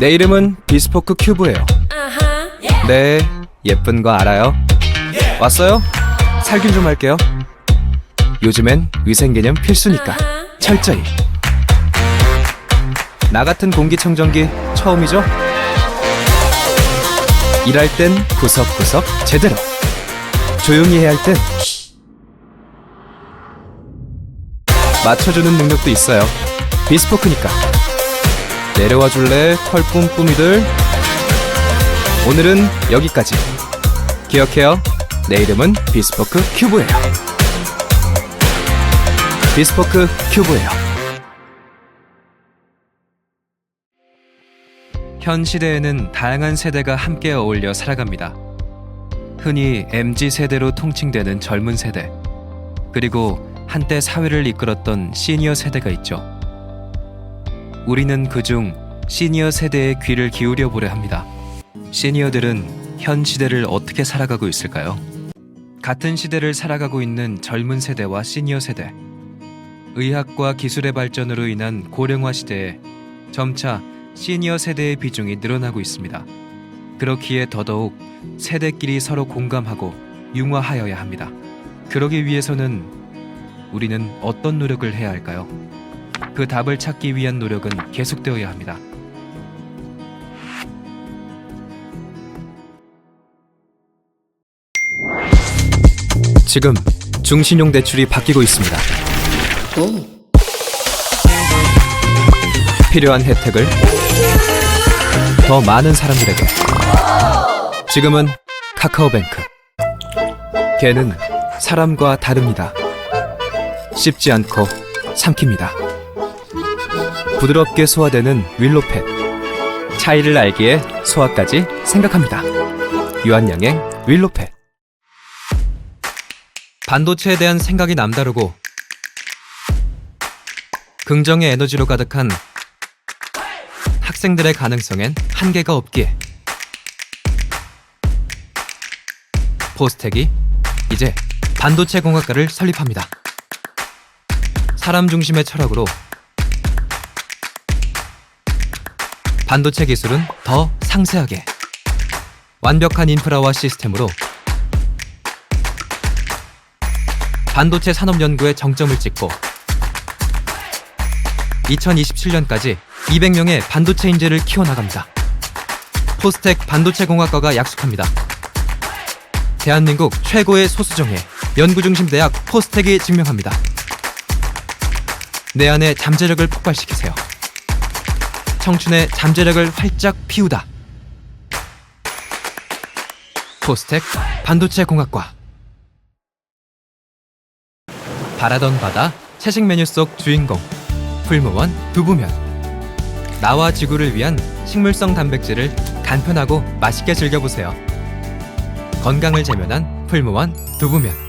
내 이름은 비스포크 큐브예요. 네, 예쁜 거 알아요. 왔어요? 살균 좀 할게요. 요즘엔 위생 개념 필수니까 철저히. 나 같은 공기청정기 처음이죠? 일할 땐 구석구석 제대로. 조용히 해야 할 땐 맞춰주는 능력도 있어요. 비스포크니까. 내려와 줄래 털뿐 뿜이들. 오늘은 여기까지. 기억해요. 내 이름은 비스포크 큐브예요. 비스포크 큐브예요. 현 시대에는 다양한 세대가 함께 어울려 살아갑니다. 흔히 MZ 세대로 통칭되는 젊은 세대, 그리고 한때 사회를 이끌었던 시니어 세대가 있죠. 우리는 그중 시니어 세대의 귀를 기울여 보려 합니다. 시니어들은 현 시대를 어떻게 살아가고 있을까요? 같은 시대를 살아가고 있는 젊은 세대와 시니어 세대. 의학과 기술의 발전으로 인한 고령화 시대에 점차 시니어 세대의 비중이 늘어나고 있습니다. 그렇기에 더더욱 세대끼리 서로 공감하고 융화하여야 합니다. 그러기 위해서는 우리는 어떤 노력을 해야 할까요? 그 답을 찾기 위한 노력은 계속되어야 합니다. 지금 중신용 대출이 바뀌고 있습니다. 필요한 혜택을 더 많은 사람들에게 지금은 카카오뱅크 걔는 사람과 다릅니다. 씹지 않고 삼킵니다. 부드럽게 소화되는 윌로펫 차이를 알기에 소화까지 생각합니다. 유한양행 윌로펫 반도체에 대한 생각이 남다르고 긍정의 에너지로 가득한 학생들의 가능성엔 한계가 없기에 포스텍이 이제 반도체 공학과를 설립합니다. 사람 중심의 철학으로 반도체 기술은 더 상세하게 완벽한 인프라와 시스템으로 반도체 산업 연구에 정점을 찍고 2027년까지 200명의 반도체 인재를 키워나갑니다. 포스텍 반도체 공학과가 약속합니다. 대한민국 최고의 소수정예 연구중심 대학 포스텍이 증명합니다. 내 안의 잠재력을 폭발시키세요. 청춘의 잠재력을 활짝 피우다. 포스텍 반도체 공학과 바라던 바다 채식 메뉴 속 주인공 풀무원 두부면 나와 지구를 위한 식물성 단백질을 간편하고 맛있게 즐겨보세요. 건강을 재면한 풀무원 두부면